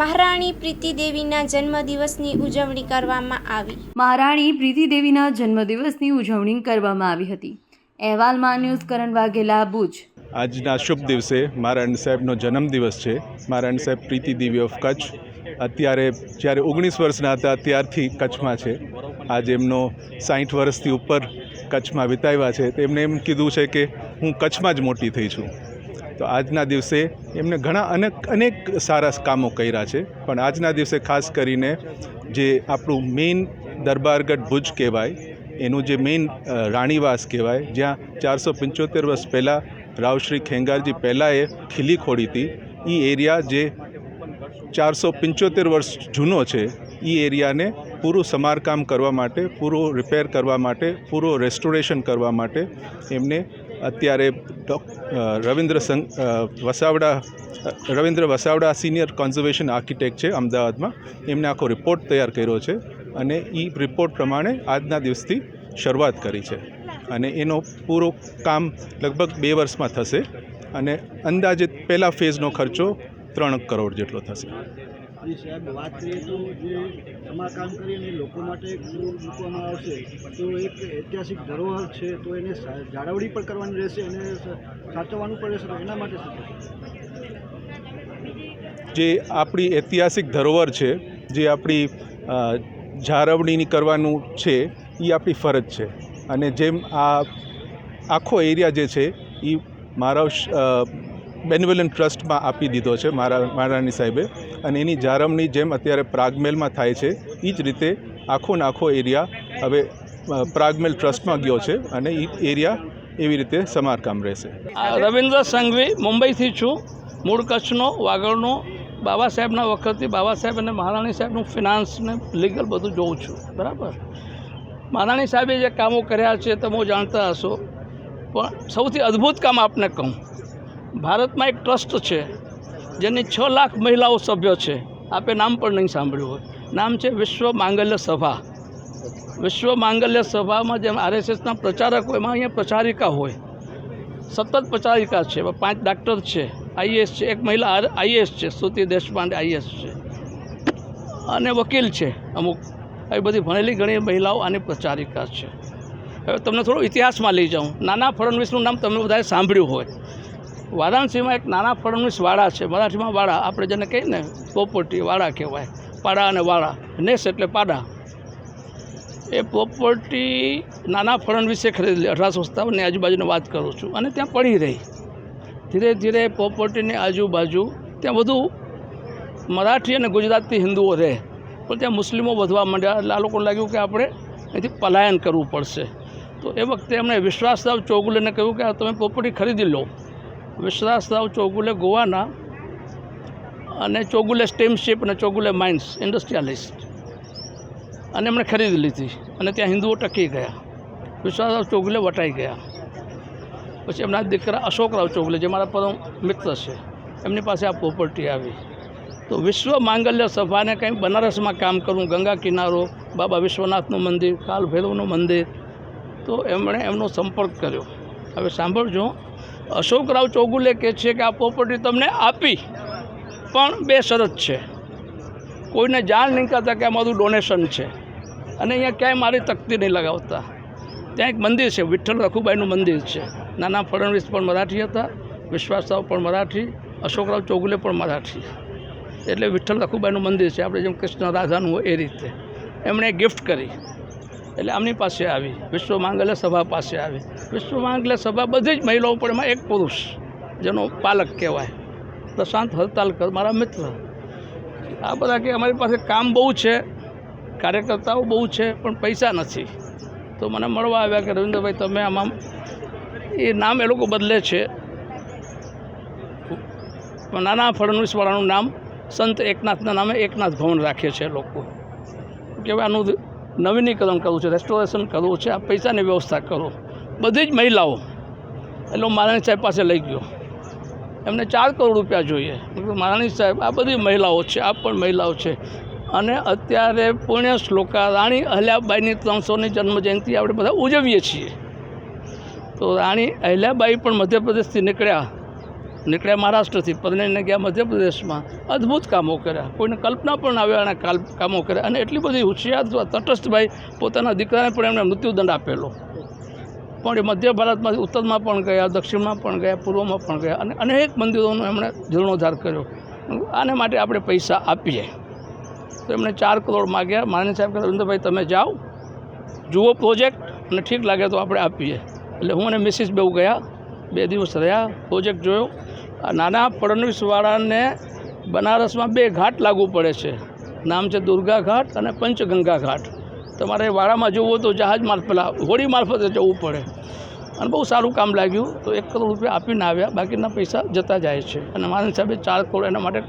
મહારાણી પ્રીતિદેવીના જન્મદિવસની ઉજવણી કરવામાં આવી. મહારાણી પ્રીતિદેવીના જન્મદિવસની ઉજવણી કરવામાં આવી હતી. અહેવાલમાં ન્યૂઝ કરણ વાઘેલા ભુજ. આજના શુભ દિવસે મહારાણી સાહેબનો જન્મદિવસ છે. મહારાણી સાહેબ પ્રીતિ દેવી ઓફ કચ્છ. અત્યારે જ્યારે ઓગણીસ વર્ષના હતા ત્યારથી કચ્છમાં છે. આજે એમનો સાઠ વર્ષથી ઉપર કચ્છમાં વિતાવ્યા છે. તેમણે એમ કીધું છે કે હું કચ્છમાં જ મોટી થઈ છું. તો આજના દિવસે એમને ઘણા અનેક અનેક સારા કામો કર્યા છે. પણ આજના દિવસે ખાસ કરીને જે આપણું મેઇન દરબારગઢ ભુજ કહેવાય, એનું જે મેઇન રાણીવાસ કહેવાય, જ્યાં ચારસો પંચોતેર વર્ષ પહેલાં રાવશ્રી ખેંગારજી પહેલાં એ ખીલી ખોડી હતી એ એરિયા જે ચારસો પંચોતેર વર્ષ જૂનો છે એ એરિયાને પૂરું સમારકામ કરવા માટે, પૂરું રિપેર કરવા માટે, પૂરું રેસ્ટોરેશન કરવા માટે એમને અત્યારે Ravindra Vasavada Ravindra Vasavada senior conservation architect છે અમદાવાદમાં. એમને આખો રિપોર્ટ તૈયાર કર્યો છે અને એ રિપોર્ટ પ્રમાણે આજના દિવસથી શરૂઆત કરી છે. અને એનો પૂરો કામ લગભગ બે વર્ષમાં થશે અને અંદાજિત પહેલા ફેઝનો ખર્ચો ત્રણ કરોડ જેટલો થશે. અને સાહેબ વાત કરીએ તો જે સમારકામ કરીને લોકો માટે મૂકવામાં આવશે, તો એક ઐતિહાસિક ધરોહર છે, તો એને જાળવણી પણ કરવાની રહેશે અને સાચવવાનું પણ રહેશે એના માટે જે આપણી ઐતિહાસિક ધરોહર છે, જે આપણી જાળવણીની કરવાનું છે એ આપણી ફરજ છે. અને જેમ આ આખો એરિયા જે છે એ મારા બેનિવલન્ટ ટ્રસ્ટમાં આપી દીધો છે મારા મહારાણી સાહેબે. અને એની જારમની જેમ અત્યારે પ્રાગમેલમાં થાય છે એ જ રીતે આખો નાખો એરિયા હવે પ્રાગમેલ ટ્રસ્ટમાં ગયો છે અને એ એરિયા એવી રીતે સમારકામ રહેશે. રવિન્દ્ર સંઘવી મુંબઈથી છું. મૂળ કચ્છનો, વાગડનો, બાબા સાહેબના વખતથી બાબા સાહેબ અને મહારાણી સાહેબનું ફિનાન્સને લીગલ બધું જોઉં છું. બરાબર? મહારાણી સાહેબે જે કામો કર્યા છે તમે જાણતા હશો. પણ સૌથી અદ્ભુત કામ આપને કહું ભારતમાં એક ટ્રસ્ટ છે, જેની છ લાખ મહિલાઓ સભ્ય છે. આપે નામ પણ નહીં સાંભળ્યું હોય. નામ છે વિશ્વ માંગલ્ય સભા. વિશ્વ માંગલ્ય સભામાં જેમ આરએસએસના પ્રચારક હોય એમાં અહીંયા પ્રચારિકા હોય. સતત પ્રચારિકા છે. પાંચ ડાક્ટર છે. આઈએએસ છે. એક મહિલા આઈએસ છે. શ્રુતિ દેશપાંડે આઈએસ છે. અને વકીલ છે અમુક. આવી બધી ભણેલી ઘણી મહિલાઓ આની પ્રચારિકા છે. હવે તમને થોડો ઇતિહાસમાં લઈ જાઉં. નાના ફડણવીસનું નામ તમે બધાએ સાંભળ્યું હોય. વારાણસીમાં એક નાના ફડણવીસ વાડા છે. મરાઠીમાં વાડા, આપણે જેને કહીએ ને, પોપોટી વાડા કહેવાય. પાડા અને વાડા, નેસ એટલે પાડા. એ પ્રોપર્ટી નાના ફડણવીસે ખરીદેલી અઢારસો સત્તાવનની આજુબાજુની વાત કરું છું. અને ત્યાં પડી રહી. ધીરે ધીરે પ્રોપર્ટીની આજુબાજુ ત્યાં વધુ મરાઠી અને ગુજરાતી હિન્દુઓ રહે. પણ ત્યાં મુસ્લિમો વધવા માંડ્યા. એટલે આ લોકોને લાગ્યું કે આપણે અહીંથી પલાયન કરવું પડશે. તો એ વખતે એમણે વિશ્વાસરાવ ચોગુલેને કહ્યું કે તમે પ્રોપર્ટી ખરીદી લો. વિશ્વાસરાવ ચોગુલે ગોવાના અને ચોગુલે સ્ટીમશીપ અને ચોગુલે માઇન્સ, ઇન્ડસ્ટ્રીયાલિસ્ટ. અને એમણે ખરીદી લીધી અને ત્યાં હિન્દુઓ ટકી ગયા. વિશ્વાસરાવ ચોગુલે વટાઈ ગયા. પછી એમના દીકરા અશોકરાવ ચોગલે, જે મારા પરમ મિત્ર છે, એમની પાસે આ પ્રોપર્ટી આવી. તો વિશ્વ માંગલ્ય સભાને કંઈ બનારસમાં કામ કરવું ગંગા કિનારો, બાબા વિશ્વનાથનું મંદિર કાલ ભૈરવનું મંદિર, તો એમણે એમનો સંપર્ક કર્યો. હવે સાંભળજો અશોકરાવ ચોગુલે કહે છે કે આ પ્રોપર્ટી તમને આપી, પણ બે શરત છે. કોઈને જાણ નહીં કરતા કે આ મારું ડોનેશન છે. અને અહીંયા ક્યાંય મારી તકતી નહીં લગાવતા. ત્યાં એક મંદિર છે, વિઠ્ઠલ રખુબાઈનું મંદિર છે. નાના ફડણવીસ પણ મરાઠી હતા વિશ્વાસરાવ પણ મરાઠી અશોકરાવ ચોગુલે પણ મરાઠી. એટલે વિઠ્ઠલ રખુબાઈનું મંદિર છે. આપણે જેમ કૃષ્ણ રાધાનું હોય એ રીતે. એમણે ગિફ્ટ કરી. એટલે આમની પાસે આવી. વિશ્વ માંગલ્ય સભા પાસે આવી. વિશ્વ માંગલ્ય સભા બધી જ મહિલાઓ પણ એમાં એક પુરુષ, જેનો પાલક કહેવાય. પ્રશાંત હરતાલકર મારા મિત્ર. આ બધા કે અમારી પાસે કામ બહુ છે, કાર્યકર્તાઓ બહુ છે, પણ પૈસા નથી. તો મને મળવા આવ્યા કે રવિન્દ્રભાઈ, તમે આમાં એ નામ એ લોકો બદલે છે. નાના ફડણવીસવાળાનું નામ સંત એકનાથના નામે એકનાથ ભવન રાખે છે લોકો. કે આનું નવીનીકરણ કરવું છે રેસ્ટોરેશન કરવું છે, આ પૈસાની વ્યવસ્થા કરો. બધી જ મહિલાઓ, એટલે મહારાણી સાહેબ પાસે લઈ ગયો. એમને ચાર કરોડ રૂપિયા જોઈએ. મહારાણી સાહેબ, આ બધી મહિલાઓ છે આ પણ મહિલાઓ છે. અને અત્યારે પુણ્ય શ્લોકા રાણી અહલ્યાબાઈની ત્રણસોની જન્મજયંતિ આપણે બધા ઉજવીએ છીએ. તો રાણી અહલ્યાબાઈ પણ મધ્યપ્રદેશથી નીકળ્યા. નીકળ્યા મહારાષ્ટ્રથી પરણીને ગયા મધ્યપ્રદેશમાં. અદ્ભુત કામો કર્યા. કોઈને કલ્પના પણ આવ્યા કાલ કામો કર્યા અને એટલી બધી હોશિયાર તટસ્થભાઈ પોતાના દીકરાને પણ એમણે મૃત્યુદંડ આપેલો. પણ એ મધ્ય ભારતમાંથી ઉત્તરમાં પણ ગયા, દક્ષિણમાં પણ ગયા, પૂર્વમાં પણ ગયા અને અનેક મંદિરોનો એમણે જીર્ણોદ્ધાર કર્યો. આને માટે આપણે પૈસા આપીએ. તો એમણે ચાર કરોડ માગ્યા. માની સાહેબ કે રવિન્દ્રભાઈ, તમે જાઓ, જુઓ પ્રોજેક્ટ અને ઠીક લાગે તો આપણે આપીએ. એટલે હું અને મિસિસ બેઉ ગયા. બે દિવસ રહ્યા, પ્રોજેક્ટ જોયો. નાના ફડણવીસવાળાને બનારસમાં બે ઘાટ લાગુ પડે છે. નામ છે દુર્ગા ઘાટ અને પંચગંગા ઘાટ. તમારે વાડામાં જવું તો જહાજ મારફત પેલા હોડી મારફતે જવું પડે. અને બહુ સારું કામ લાગ્યું. તો એક કરોડ રૂપિયા આપીને આવ્યા. બાકીના પૈસા જતા જાય છે. અને મારા હિસાબે ચાર કરોડ એના માટે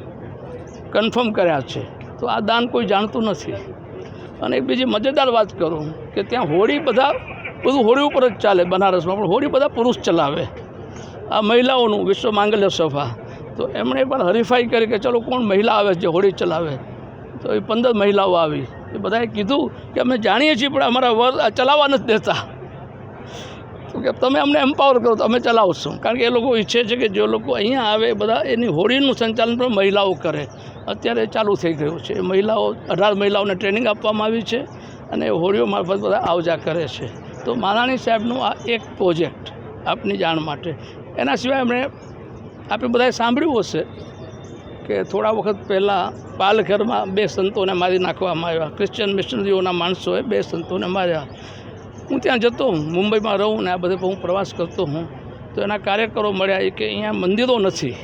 કન્ફર્મ કર્યા છે. તો આ દાન કોઈ જાણતું નથી. અને એક બીજી મજેદાર વાત કરું કે ત્યાં હોળી બધા, બધું હોળી ઉપર જ ચાલે બનારસમાં. પણ હોળી બધા પુરુષ ચલાવે. આ મહિલાઓનું વિશ્વ માંગલ્ય સભા તો એમણે પણ હરીફાઈ કરી કે ચલો કોણ મહિલા આવે છે હોળી ચલાવે? તો એ પંદર મહિલાઓ આવી. એ બધાએ કીધું કે અમે જાણીએ છીએ, પણ અમારા વર આ ચલાવવા નથી દેતા. તો કે તમે અમને એમ્પાવર કરો તો અમે ચલાવશું. કારણ કે એ લોકો ઈચ્છે છે કે જે લોકો અહીંયા આવે, બધા એની હોળીનું સંચાલન પણ મહિલાઓ કરે. અત્યારે ચાલુ થઈ ગયું છે. મહિલાઓ, અઢાર મહિલાઓને ટ્રેનિંગ આપવામાં આવી છે અને હોળીઓ મારફત બધા આવજા કરે છે. તો મારાણી સાહેબનું આ એક પ્રોજેક્ટ આપની જાણ માટે. એના સિવાય એમણે આપણે બધાએ સાંભળ્યું હશે કે થોડા વખત પહેલાં પાલઘરમાં બે સંતોને મારી નાખવામાં આવ્યા. ક્રિશ્ચિયન મિશનરીઓના માણસોએ બે સંતોને માર્યા. હું ત્યાં જતો હું મુંબઈમાં રહું ને આ બધે હું પ્રવાસ કરતો હું. તો એના કાર્યકરો મળ્યા એ કે અહીંયા મંદિરો નથી.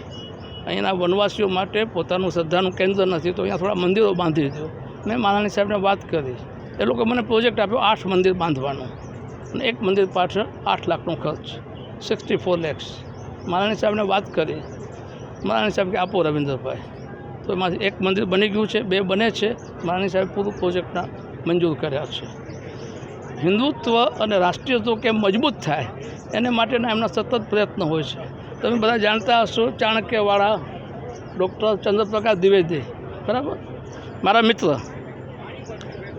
અહીંના વનવાસીઓ માટે પોતાનું શ્રદ્ધાનું કેન્દ્ર નથી. તો અહીંયા થોડા મંદિરો બાંધી દો મેં મારાણી સાહેબને વાત કરી. એ લોકો મને પ્રોજેક્ટ આપ્યો, આઠ મંદિર બાંધવાનો. અને એક મંદિર પાછળ આઠ લાખનો ખર્ચ. સિક્સટી ફોર લેક્સ મારાણી સાહેબને વાત કરી. મારાણી સાહેબ કે, આપો રવિન્દ્રભાઈ. તો એમાંથી એક મંદિર બની ગયું છે, બે બને છે. મારાણી સાહેબ પૂરું પ્રોજેક્ટના મંજૂર કર્યા છે. હિન્દુત્વ અને રાષ્ટ્રીયત્વ કેમ મજબૂત થાય, એને માટેના એમના સતત પ્રયત્ન હોય છે. તમે બધા જાણતા હશો ચાણક્યવાળા ડૉક્ટર ચંદ્રપ્રકાશ દ્વિવેદી. બરાબર? મારા મિત્ર,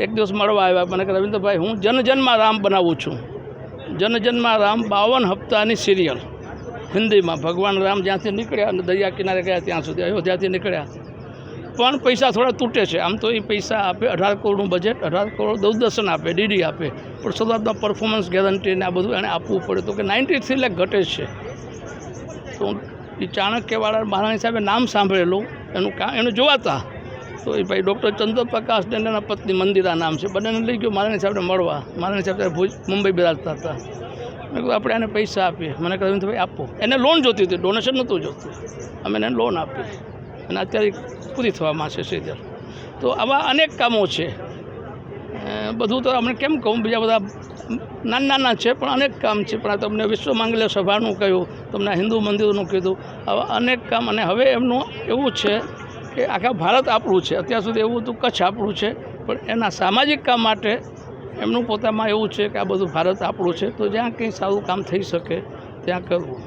એક દિવસ મળવા આવ્યા. મને કે, રવિન્દ્રભાઈ, હું જનજન્મા રામ બનાવું છું. જનજન્મા રામ બાવન હપ્તાની સિરિયલ. હિન્દીમાં ભગવાન રામ જ્યાંથી નીકળ્યા અને દરિયા કિનારે ગયા ત્યાં સુધી અયોધ્યાથી નીકળ્યા. પણ પૈસા થોડા તૂટે છે. આમ તો એ પૈસા આપે, અઢાર કરોડનું બજેટ અઢાર કરોડ દૂરદર્શન આપે, ડીડી આપે. પણ શરૂઆતમાં પરફોર્મન્સ ગેરંટી ને આ બધું એને આપવું પડે તો કે નાઇન્ટી થ્રી લેખ ઘટે છે. તો એ ચાણક્યવાળા મહારાણી સાહેબે નામ સાંભળેલું, એનું કા, એનું જોવાતા. તો એ ભાઈ. ડૉક્ટર ચંદ્રપ્રકાશ ને એના પત્ની મંદિરા નામ છે. બંનેને લઈ ગયો. મારાની સાહેબને મળવા. મારાની સાહેબ ભુજ, મુંબઈ બિરાજતા હતા. મેં કીધું, આપણે એને પૈસા આપીએ. મને કહ્યું ભાઈ આપો. એને લોન જોતી હતી. ડોનેશન નહોતું જોતું. અમે એને લોન આપી અને અત્યારે પૂરી થવામાં છે સીધર તો આવા અનેક કામો છે. બધું તો અમને કેમ કહું? બીજા બધા નાના નાના છે, પણ અનેક કામ છે. પણ આ તમને વિશ્વ માંગલ્ય સભાનું કહ્યું. તમને હિન્દુ મંદિરનું કીધું. આવા અનેક કામ. અને હવે એમનું એવું છે કે આખા ભારત આપણું છે. અત્યાર સુધી એવું હતું કચ્છ આપણું છે, પણ એના સામાજિક કામ માટે એમનું પોતામાં એવું છે કે આ બધું ભારત આપણું છે. તો જ્યાં કંઈ સારું કામ થઈ શકે, ત્યાં કરવું.